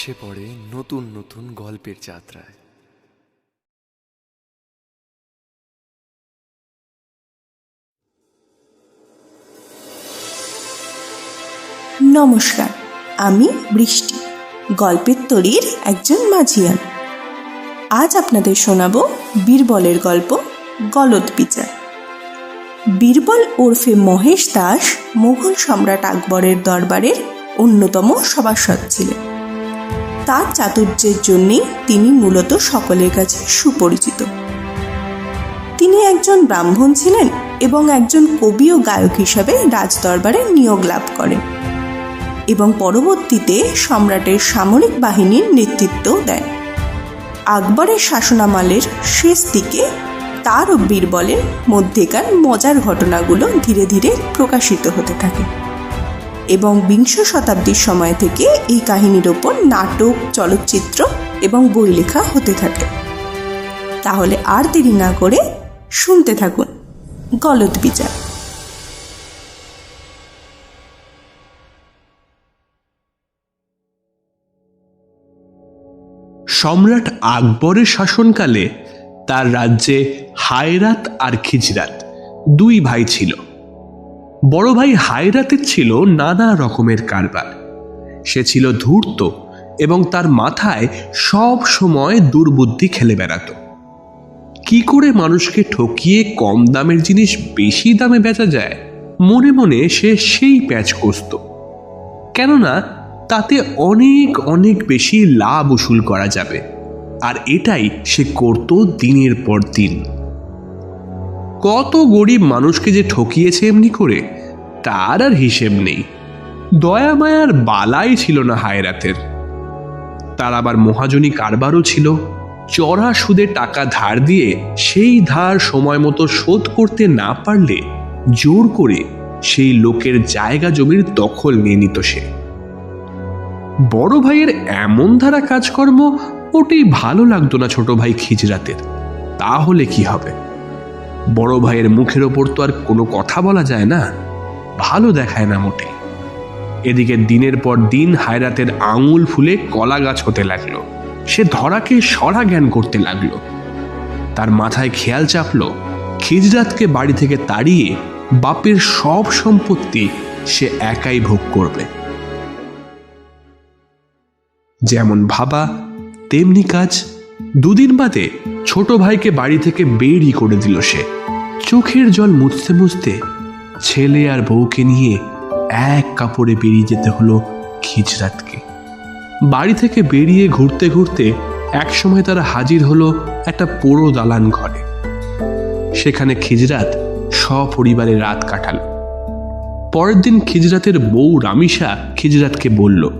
ভেসে পড়ে নতুন নতুন গল্পের যাত্রায়। নমস্কার, আমি বৃষ্টি, গল্পের তরীর একজন মাঝিয়ান। আজ আপনাদের শোনাব বীরবলের গল্প গলদ বিচার। বীরবল ওরফে মহেশ দাস মোগল সম্রাট আকবরের দরবারের অন্যতম সভাসদ ছিলেন। তার চাতুর্যের জন্যেই তিনি মূলত সকলের কাছে সুপরিচিত। তিনি একজন ব্রাহ্মণ ছিলেন এবং একজন কবি ও গায়ক হিসাবে রাজদরবারে নিয়োগ লাভ করেন এবং পরবর্তীতে সম্রাটের সামরিক বাহিনীর নেতৃত্বও দেন। আকবরের শাসনামালের শেষ দিকে তার ও বীরবলের মধ্যেকার মজার ঘটনাগুলো ধীরে ধীরে প্রকাশিত হতে থাকে। এবং বিংশ শতাব্দীর সময় থেকে এই কাহিনীর ওপর নাটক, চলচ্চিত্র এবং বই লেখা হতে থাকে। তাহলে আর দেরি না করে শুনতে থাকুন গলত বিচার। সম্রাট আকবরের শাসনকালে তার রাজ্যে হায়রাত আর খিজরাত দুই ভাই ছিল। বড় ভাই হায়রাতের ছিল নানা রকমের কারবার। সে ছিল ধূর্ত এবং তার মাথায় সব সময় দুর্বুদ্ধি খেলে বেড়াতো। কি করে মানুষকে ঠকিয়ে কম দামের জিনিস বেশি দামে বেচা যায়? মনে মনে সে সেই প্যাচ কষত। কেননা তাতে অনেক অনেক বেশি লাভ উসুল করা যাবে। আর এটাই সে করত দিনের পর দিন। কত গরিব মানুষকে যে ঠকিয়েছে এমনি করে, তার আর হিসেব নেই। দয়া মায়ার বালাই ছিল না হায়রাতের। তার আবার মহাজনী কারবারও ছিল। চড়া সুদে টাকা ধার দিয়ে সেই ধার সময় মতো শোধ করতে না পারলে জোর করে সেই লোকের জায়গা জমির দখল নিয়ে নিত সে। বড় ভাইয়ের এমন ধারা কাজকর্ম ওটাই ভালো লাগতো না ছোট ভাই খিজরাতের। তাহলে কি হবে? বড় ভাইয়ের মুখের ওপর তো আর কোনো কথা বলা যায় না। ভালো দেখায় না মোটে। এদিকে দিনের পর দিন হায়রাতের আঙুল ফুলে কলা গাছ হতে লাগল। সে ধরাকে সরা জ্ঞান করতে লাগল। তার মাথায় খেয়াল চাপলো, খিজরাতকে বাড়ি থেকে তাড়িয়ে বাপের সব সম্পত্তি সে একাই ভোগ করবে। যেমন ভাবা, তেমনি কাজ দুদিন বাদে ছোট ভাইকে বাড়ি থেকে বেরই করে দিল সে। চোখের জল মুছতে মুছতে ছেলে আর বউকে নিয়ে এক কাপড়ে বেরিয়ে যেতে হলো খিজরাতকে বাড়ি থেকে বেরিয়ে ঘুরতে ঘুরতে একসময় তারা হাজির হলো একটা পোড়ো দালান ঘরে। সেখানে খিজরাত সপরিবারে রাত কাটালো। পরের দিন খিজরাতের বউ রামিসা খিজরাতকে বলল,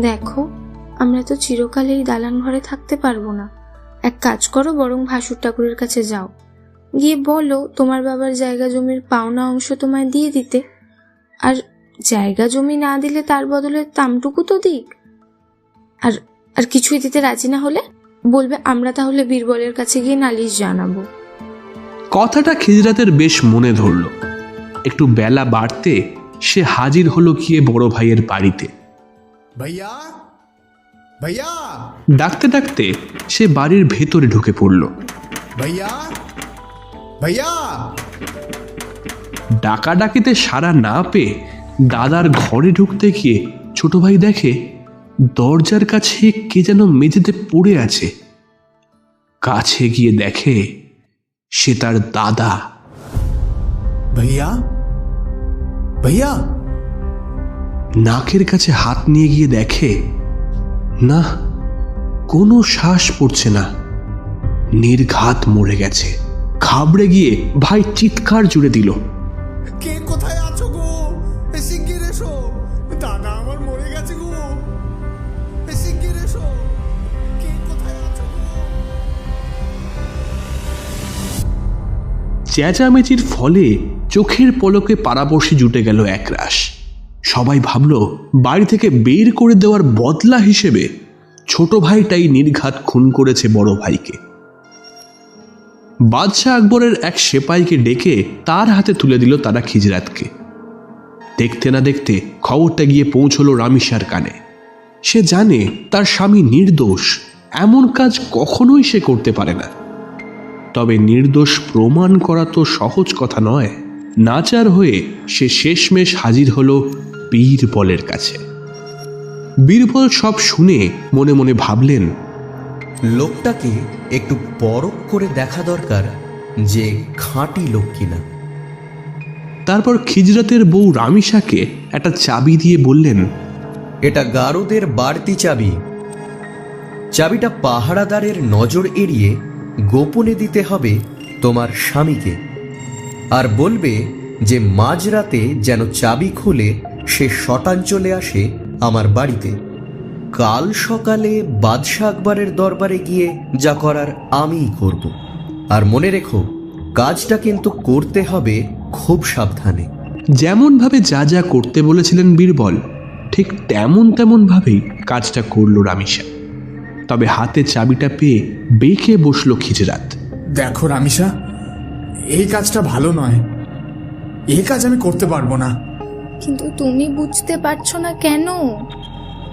দেখো, আমরা তো চিরকাল এই দালান ঘরে থাকতে পারব না। এক কাজ করো বরং ভাসুর ঠাকুরের কাছে যাও। গিয়ে বলো তোমার বাবার জায়গা জমির পাওনা অংশ তোমায় দিয়ে দিতে। আর জায়গা জমি না দিলে তার বদলে তামটুকু তো দিক। আর আর কিছুই দিতে রাজি না হলে বলবে আমরা তাহলে বীরবলের কাছে গিয়ে নালিশ জানাব। কথাটা খিজরাতের বেশ মনে ধরল। একটু বেলা বাড়তে সে হাজির হলো গিয়ে বড় ভাইয়ের বাড়িতে। भैया ভাইয়া ডাকতে ডাকতে সে বাড়ির ভেতরে ঢুকে পড়ল। ভাইয়া ভাইয়া ডাকা ডাকিতে সাড়া না পেয়ে দাদার ঘরে ঢুকতে গিয়ে ছোট ভাই দেখে দরজার কাছে কে যেন মেঝেতে পড়ে আছে। কাছে গিয়ে দেখে সে তার দাদা। ভাইয়া ভাইয়া নাকের কাছে হাত নিয়ে গিয়ে দেখে না কোনো শ্বাস পড়ছে না। নির্ঘাত মরে গেছে। ঘাবড়ে গিয়ে ভাই চিৎকার জুড়ে দিল। কে কোথায় আছো গো? শিগগির এসো। দাদা আমার মরে গেছে গো। শিগগির এসো। কে কোথায় আছো চেঁচামেচির ফলে চোখের পলকে পাড়াপড়শি জুটে গেল একরাশ। সবাই ভাবল, বাড়ি থেকে বের করে দেওয়ার বদলা হিসেবে ছোট ভাইটাই নির্ঘাত খুন করেছে বড় ভাইকে। বাদশাহ আকবরের এক সেপাইকে ডেকে তার হাতে তুলে দিল তারা খিজরাতকে। দেখতে না দেখতে খবরটা গিয়ে পৌঁছলো রামিসার কানে। সে জানে তার স্বামী নির্দোষ, এমন কাজ কখনোই সে করতে পারে না। তবে নির্দোষ প্রমাণ করা তো সহজ কথা নয়। নাচার হয়ে সে শেষমেশ হাজির হলো বীরবলের কাছে। বীরবল সব শুনে মনে মনে ভাবলেন লোকটাকে একটু পরখ করে দেখা দরকার যে খাঁটি লোক কিনা। তারপর খিজরাতের বউ রামিসাকে একটা চাবি দিয়ে বললেন এটা গারদের বাড়তি চাবি। চাবিটা পাহারাদারের নজর এড়িয়ে গোপনে দিতে হবে তোমার স্বামীকে। আর বলবে যে মাঝরাতে যেন চাবি খুলে সে শটান চলে আসে আমার বাড়িতে। কাল সকালে বাদশাহ আকবরের দরবারে গিয়ে যা করার আমিই করব। আর মনে রেখো কাজটা কিন্তু করতে হবে খুব সাবধানে। যেমনভাবে যা যা করতে বলেছিলেন বীরবল ঠিক তেমন তেমন ভাবেই কাজটা করল রামিসা। তবে হাতে চাবিটা পেয়ে বেঁকে বসল খিজরাত দেখো রামিসা এই কাজটা ভালো নয়। এই কাজ আমি করতে পারব না। কিন্তু তুমি বুঝতে পারছ না কেন?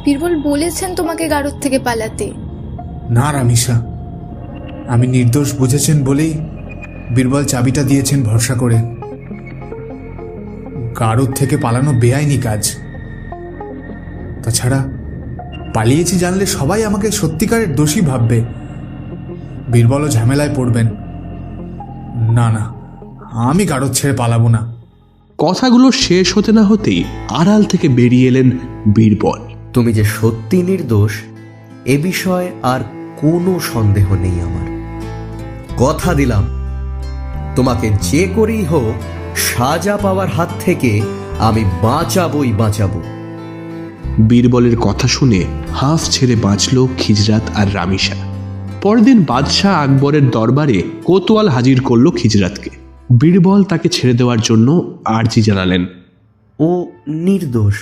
বীরবল বলেছেন তোমাকে গারদ থেকে পালাতে। না রামিসা আমি নির্দোষ বুঝেছেন বলেই বীরবল চাবিটা দিয়েছেন ভরসা করে। গারদ থেকে পালানো বেআইনি কাজ। তাছাড়া পালিয়েছি জানলে সবাই আমাকে সত্যিকারের দোষী ভাববে। বীরবলও ঝামেলায় পড়বেন। না না, আমি গারদ ছেড়ে পালাবো না। কথাগুলো শেষ হতে না হতেই আড়াল থেকে বেরিয়ে এলেন বীরবল। তুমি যে সত্যি নির্দোষ এ বিষয়ে আর কোনো সন্দেহ নেই আমার। কথা দিলাম তোমাকে যে করেই হোক সাজা পাওয়ার হাত থেকে আমি বাঁচাবই বাঁচাবো। বীরবলের কথা শুনে হাঁফ ছেড়ে বাঁচল খিজরাত আর রামিসা পরদিন বাদশাহ আকবরের দরবারে কোতোয়াল হাজির করল খিজরাতকে। বীরবল তাকে ছেড়ে দেওয়ার জন্য আর্জি জানালেন। ও নির্দোষ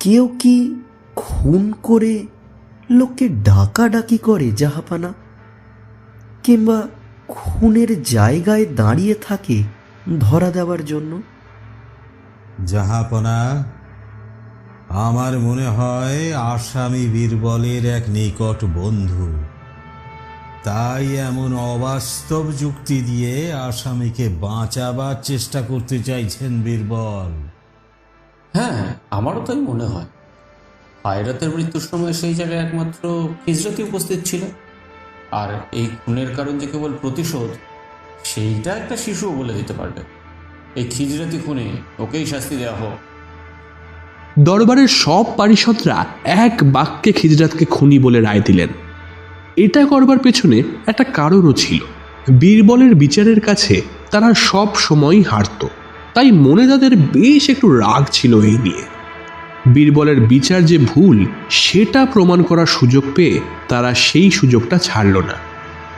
কেউ কি খুন করে লোককে ডাকাডাকি করে জাহাপানা? কিংবা খুনের জায়গায় দাঁড়িয়ে থাকে ধরা দেওয়ার জন্য? জাহাপনা আমার মনে হয় আসামি বীরবলের এক নিকট বন্ধু। তাই এমন অবাস্তব যুক্তি দিয়ে আসামিকে বাঁচাবার চেষ্টা করতে চাইছেন বীরবল। হ্যাঁ আমারও তাই মনে হয়। হায়রাতের মৃত্যুর সময় সেই জায়গায় একমাত্র হিজরতই উপস্থিত ছিল। আর এই খুনের কারণ যে কেবল প্রতিশোধ সেইটা একটা শিশুও বলে দিতে পারবে। এই খিজরতি খুনে ওকেই শাস্তি দেওয়া হোক। দরবারের সব পারিষদরা এক বাক্যে খিজরাতকে খুনি বলে রায় দিলেন। এটা করবার পেছনে একটা কারণও ছিল। বীরবলের বিচারের কাছে তারা সব সময়ই হারত। তাই মনে তাদের বেশ একটু রাগ ছিল এই নিয়ে। বীরবলের বিচার যে ভুল, সেটা প্রমাণ করার সুযোগ পেয়ে তারা সেই সুযোগটা ছাড়ল না।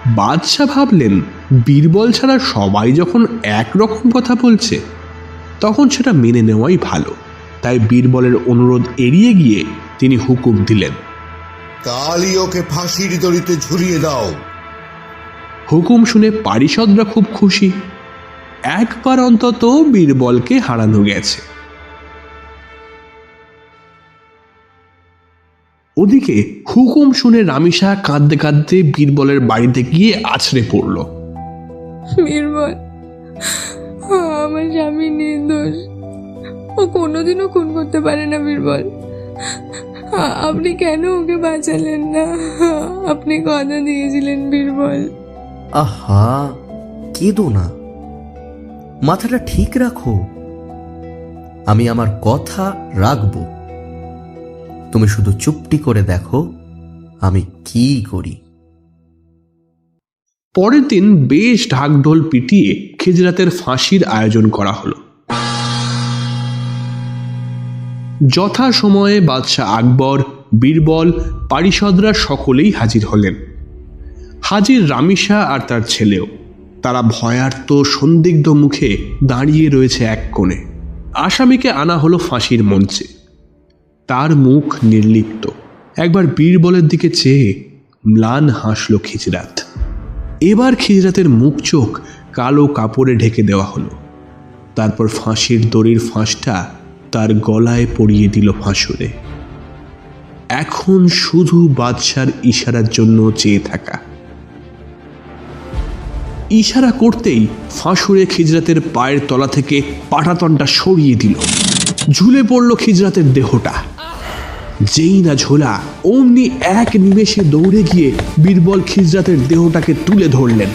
বাদশাহ ভাবলেন, বীরবল ছাড়া সবাই যখন একরকম কথা বলছে, তখন সেটা মেনে নেওয়াই ভালো। তাই বীরবলের অনুরোধ এড়িয়ে গিয়ে তিনি হুকুম দিলেন। কালই ওকে ফাঁসির দড়িতে ঝুলিয়ে দাও। হুকুম শুনে পারিষদরা খুব খুশি। একবার অন্তত বীরবলকে হারানো গেছে। ওদিকে হুকুম শুনে রামিসা কাঁদতে কাঁদতে বীরবলের বাড়িতে গিয়ে আছড়ে পড়ল। বীরবল আমার স্বামী নির্দোষ। ও কোনোদিনও খুন করতে পারে না বীরবল। আপনি কেন ওকে বাঁচালেন না? আপনি কথা দিয়েছিলেন বীরবল। আহা কেঁদো না। মাথাটা ঠিক রাখো। আমি আমার কথা রাখব। তুমি শুধু চুপটি করে দেখো আমি কি করি। পরের দিন বেশ ঢাকঢোল পিটিয়ে খিজরাতের ফাঁসির আয়োজন করা হলো। যথা সময়ে বাদশাহ আকবর, বীরবল, পারিষদরা সকলেই হাজির হলেন। হাজির রামিসা আর তার ছেলেও। তারা ভয়ার্ত, সন্দিগ্ধ মুখে দাঁড়িয়ে রয়েছে এক কোণে। আসামিকে আনা হলো ফাঁসির মঞ্চে। তার মুখ নির্লিপ্ত। একবার বীরবলের দিকে চেয়ে ম্লান হাসল খিজরাত। এবার খিজরাতের মুখ চোখ কালো কাপড়ে ঢেকে দেওয়া হলো। তারপর ফাঁসির দড়ির ফাঁসটা তার গলায় পরিয়ে দিল ফাঁসুরে। এখন শুধু বাদশার ইশারার জন্য চেয়ে থাকা। ইশারা করতেই ফাঁসুরে খিজরাতের পায়ের তলা থেকে পাটাতনটা সরিয়ে দিল। ঝুলে পড়ল খিজরাতের দেহটা। যেই না ঝোলা, অমনি এক নিমেষে দৌড়ে গিয়ে বীরবল খিজরাতের দেহটাকে তুলে ধরলেন।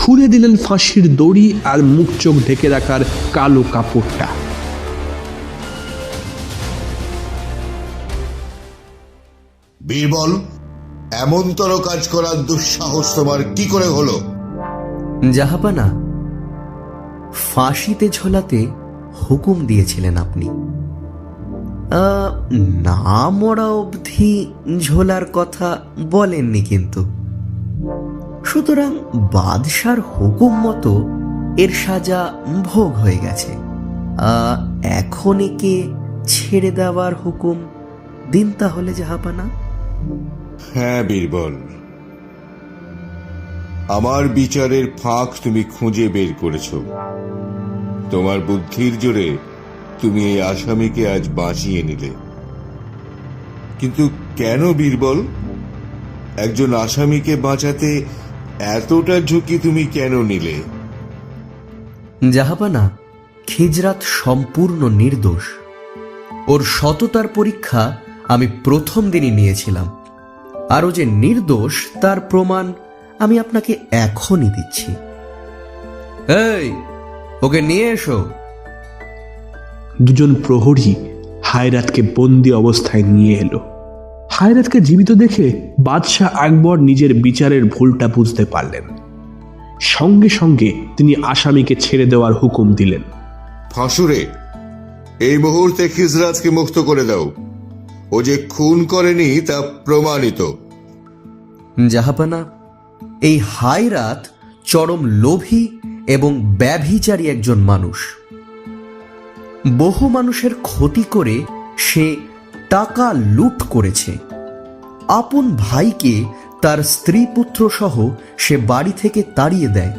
খুলে দিলেন ফাঁসির দড়ি আর মুখ চোখ ঢেকে রাখার কালো কাপড়টা। বীরবল এমনতর কাজ করার দুঃসাহস তোমার কি করে হলো? জাহাপানা ফাঁসিতে ঝোলাতে হুকুম দিয়েছিলেন আপনি। আহ, না মরা অবধি ঝোলার কথা বলেননি কিন্তু। সুতরাং বাদশার হুকুম মতো এর সাজা ভোগ হয়ে গেছে। এখন একে ছেড়ে দেওয়ার হুকুম দিন তাহলে, জাহাপানা। হ্যাঁ বীরবল। আমার বিচারের ফাঁক তুমি খুঁজে বের করেছ। তোমার বুদ্ধির জোরে তুমি এই আসামিকে আজ বাঁচিয়ে নিলে। কিন্তু কেন, বীরবল? একজন আসামিকে বাঁচাতে এতটা ঝুঁকি তুমি কেন নিলে? জাহাপানা খিজরাত সম্পূর্ণ নির্দোষ। ওর সততার পরীক্ষা আমি প্রথম দিনই নিয়েছিলাম। আর যে নির্দোষ তার প্রমাণ আমি আপনাকে এখনই দিচ্ছি। এই ওকে নিয়ে এসো। দুজন প্রহরী হায়রাতকে বন্দি অবস্থায় নিয়ে এলো। হায়রাতকে জীবিত দেখে বাদশাহ আকবর নিজের বিচারের ভুলটা বুঝতে পারলেন। সঙ্গে সঙ্গে তিনি আসামিকে ছেড়ে দেওয়ার হুকুম দিলেন। ফাঁসুরে এই মুহূর্তে খিজরাজকে মুক্ত করে দাও। ও যে খুন করেনি তা প্রমাণিত। জাহাপানা এই হায়রাত চরম লোভী এবং ব্যভিচারী একজন মানুষ। বহু মানুষের ক্ষতি করে সে টাকা লুট করেছে। আপন ভাইকে তার স্ত্রী পুত্র সহ সে বাড়ি থেকে তাড়িয়ে দেয়।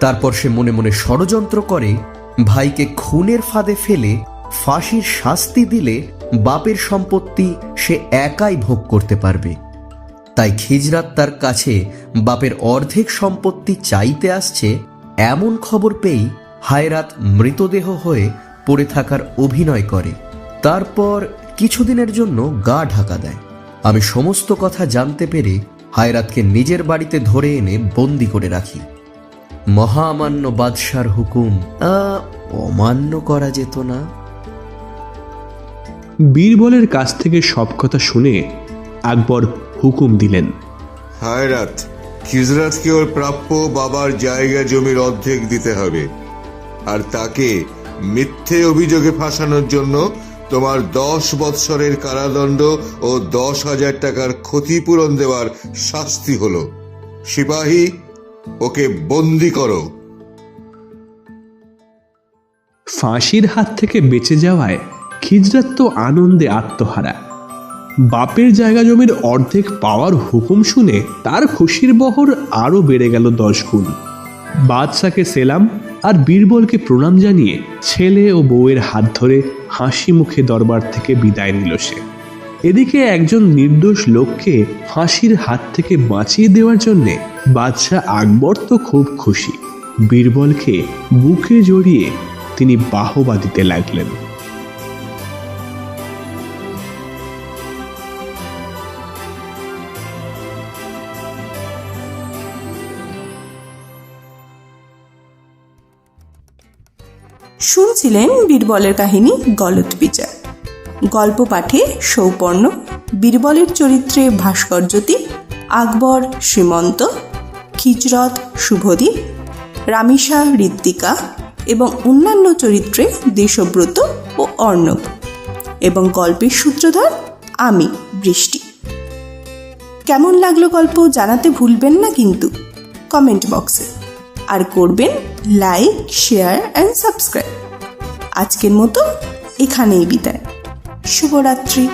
তারপর সে মনে মনে ষড়যন্ত্র করে, ভাইকে খুনের ফাঁদে ফেলে, ফাঁসির শাস্তি দিলে বাপের সম্পত্তি সে একাই ভোগ করতে পারবে। তাই খিজরাত তার কাছে বাপের অর্ধেক সম্পত্তি চাইতে আসছে এমন খবর পেয়েই হায়রাত মৃতদেহ হয়ে পড়ে থাকার অভিনয় করে। তারপর কিছুদিনের জন্য গা ঢাকা দেয়। আমি সমস্ত কথা জানতে পেরে হায়রাতকে নিজের বাড়িতে ধরে এনে বন্দি করে রাখি। মহামান্য বাদশার হুকুম আহ, অমান্য করা যেত না। বীরবলের কাছ থেকে সব কথা শুনে আকবর হুকুম দিলেন। হায়রাত খিজরাতকে ওর প্রাপ্য বাবার জায়গা জমির অর্ধেক দিতে হবে। আর তাকে মিথ্যে অভিযোগে ফাঁসানোর জন্য তোমার দশ বৎসরের কারাদণ্ড ও দশ হাজার টাকার ক্ষতিপূরণ দেওয়ার শাস্তি হলো। সিপাহী, ওকে বন্দি করো। ফাঁসির হাত থেকে বেঁচে যাওয়ায় খিজরাত তো আনন্দে আত্মহারা। বাপের জায়গা জমির অর্ধেক পাওয়ার হুকুম শুনে তার খুশির বহর আরও বেড়ে গেল দশ গুণ। বাদশাকে সেলাম আর বীরবলকে প্রণাম জানিয়ে ছেলে ও বউয়ের হাত ধরে হাসি মুখে দরবার থেকে বিদায় নিল সে। এদিকে একজন নির্দোষ লোককে হাসির হাত থেকে বাঁচিয়ে দেওয়ার জন্যে বাদশাহ আকবর তো খুব খুশি। বীরবলকে বুকে জড়িয়ে তিনি বাহবা দিতে লাগলেন। শুনছিলেন বীরবলের কাহিনী গলত বিচার। গল্প পাঠে সৌপর্ণ, বীরবলের চরিত্রে ভাস্কর্যতি, আকবর, শ্রীমন্ত খিজরত শুভদীপ রামিসা ঋত্বিকা এবং অন্যান্য চরিত্রে দেশব্রত ও অর্ণব এবং গল্পের সূত্রধর আমি, বৃষ্টি। কেমন লাগল গল্প জানাতে ভুলবেন না কিন্তু, কমেন্ট বক্সে। আর করবেন লাইক, শেয়ার অ্যান্ড সাবস্ক্রাইব আজকের মতো এখানেই বিদায়। শুভরাত্রি।